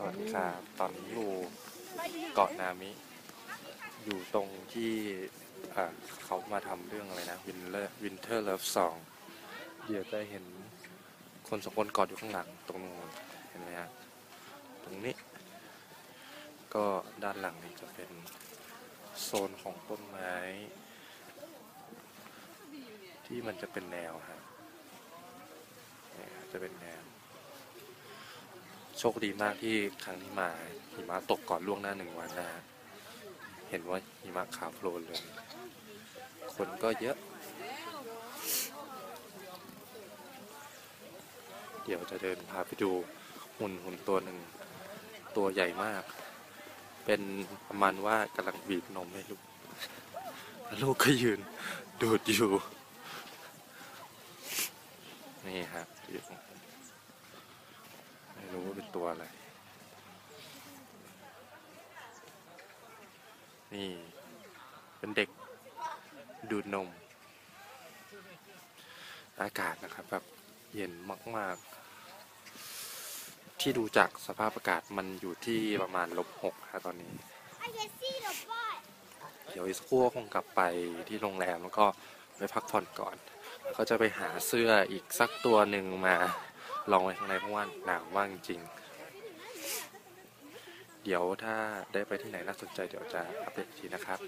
สวัสดีครับตอนนี้อยู่เกาะนามิ อยู่ตรงที่เขามาทำเรื่องอะไรนะวินเลอร์วินเทอร์เลิฟสองเดี๋ยวจะเห็นคนสองคนกอดอยู่ข้างหลังตรงนู้นเห็นไหมฮะตรงนี้ ก็ด้านหลังนี้จะเป็นโซนของต้นไม้ ที่มันจะเป็นแนวฮะเนี่ยจะเป็นแนว โชคดีมากที่ครั้งที่มาหิมะตกก่อนล่วงหน้าหนึ่งวันนะเห็นว่าหิมะขาวโพลนเลย คนก็เยอะ เดี๋ยวจะเดินพาไปดูหุ่นหุ่นตัวหนึ่ง ตัวใหญ่มาก เป็นประมาณว่ากำลังบีบนมให้ลูก ลูกก็ยืน ดูดอยู่ นี่ฮะอยู่ตรงนั้น ไม่รู้ว่าเป็นตัวอะไร นี่ เป็นเด็กดูดนม อากาศนะครับแบบเย็นมาก ๆ ที่ดูจากสภาพอากาศมันอยู่ที่ประมาณลบหกฮะตอนนี้ เดี๋ยวอีกสักครู่ก็คงกลับไปที่โรงแรมแล้วก็ไปพักผ่อนก่อนแล้วก็จะไปหาเสื้ออีกสักตัวหนึ่งมา ลองไปข้างในเพราะว่าหนาวมากจริง เดี๋ยวถ้าได้ไปที่ไหนน่าสนใจเดี๋ยวจะอัปเดตทีนะครับ。